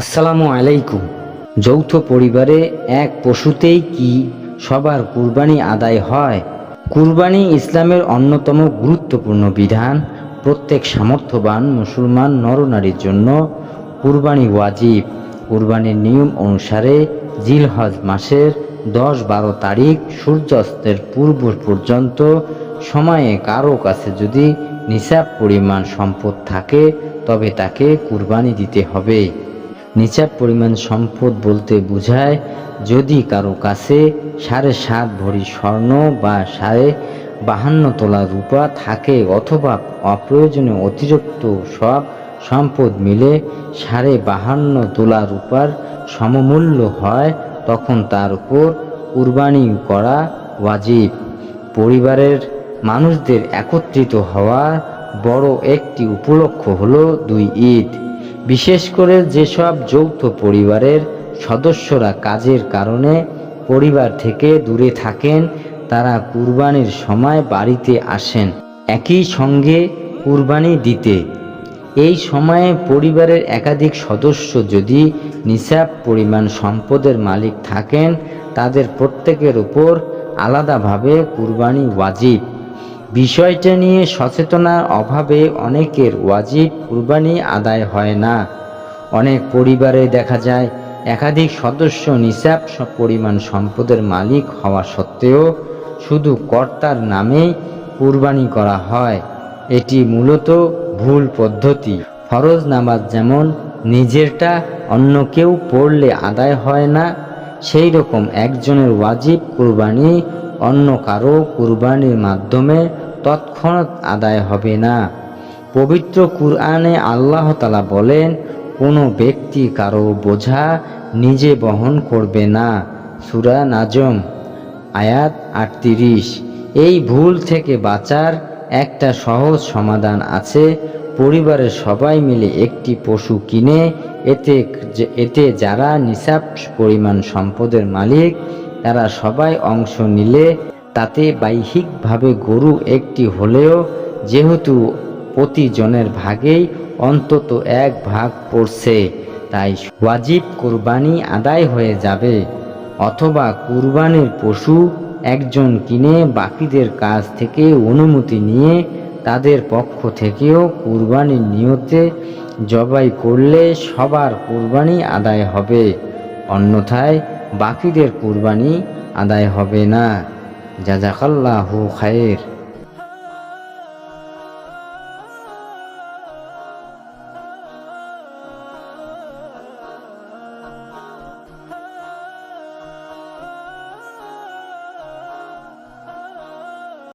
আসসালামু আলাইকুম। যৌথ পরিবারে এক পশুতেই কি সবার কুরবানি আদায় হয়? কুরবানি ইসলামের অন্যতম গুরুত্বপূর্ণ বিধান, প্রত্যেক সামর্থ্যবান মুসলমান নরনারীর জন্য কুরবানি ওয়াজিব। কুরবানির নিয়ম অনুসারে জিলহজ মাসের দশ বারো তারিখ সূর্যাস্তের পূর্ব পর্যন্ত সময়ে কারও কাছে যদি নিসাব পরিমাণ সম্পদ থাকে, তবে তাকে কুরবানি দিতে হবে। নিচাপ পরিমাণ সম্পদ বলতে বোঝায়, যদি কারও কাছে সাড়ে সাত ভরি স্বর্ণ বা সাড়ে বাহান্ন তোলা রূপা থাকে অথবা অপ্রয়োজনীয় অতিরিক্ত সব সম্পদ মিলে সাড়ে বাহান্ন তোলা রূপার সমমূল্য হয়, তখন তার উপর কুরবানি করা ওয়াজিব। পরিবারের মানুষদের একত্রিত হওয়ার বড় একটি উপলক্ষ হলো দুই ঈদ। বিশেষ করে যেসব যৌথ পরিবারের সদস্যরা কাজের কারণে পরিবার থেকে দূরে থাকেন, তারা কুরবানির সময় বাড়িতে আসেন। একই সঙ্গে কুরবানি দিতে। এই সময়ে পরিবারের একাধিক সদস্য যদি নিসাব পরিমাণ সম্পদের মালিক থাকেন, তাদের প্রত্যেকের উপর আলাদাভাবে কুরবানি ওয়াজিব। বিষয়টা নিয়ে সচেতনার অভাবে অনেকের ওয়াজিব কুরবানি আদায় হয় না। অনেক পরিবারে দেখা যায়, একাধিক সদস্য নিসাব স- পরিমাণ সম্পদের মালিক হওয়া সত্ত্বেও শুধু কর্তার নামেই কুরবানি করা হয়। এটি মূলত ভুল পদ্ধতি। ফরজ নামাজ যেমন নিজেরটা অন্য কেউ পড়লে আদায় হয় না সেই রকম একজনের ওয়াজিব কুরবানি অন্য কারও কুরবানির মাধ্যমে তৎক্ষণাৎ আদায় হবে না। পবিত্র কুরআনে আল্লাহ তালা বলেন, কোনো ব্যক্তি কারও বোঝা নিজে বহন করবে না। সুরা নাজম, আয়াত আটত্রিশ। এই ভুল থেকে বাঁচার একটা সহজ সমাধান আছে। পরিবারের সবাই মিলে একটি পশু কিনে, এতে এতে যারা নিসাব পরিমাণ সম্পদের মালিক তারা সবাই অংশ নিলে তাতে বাহ্যিকভাবে গরু একটি হলেও যেহেতু প্রতিজনের ভাগেই অন্তত এক ভাগ পড়ছে, তাই ওয়াজিব কোরবানি আদায় হয়ে যাবে। অথবা কুরবানির পশু একজন কিনে বাকিদের কাছ থেকে অনুমতি নিয়ে তাদের পক্ষ থেকেও কুরবানির নিয়তে জবাই করলে সবার কুরবানি আদায় হবে। অন্যথায় বাকিদের কুরবানি আদায় হবে না। জাজাকাল্লাহু খায়ের।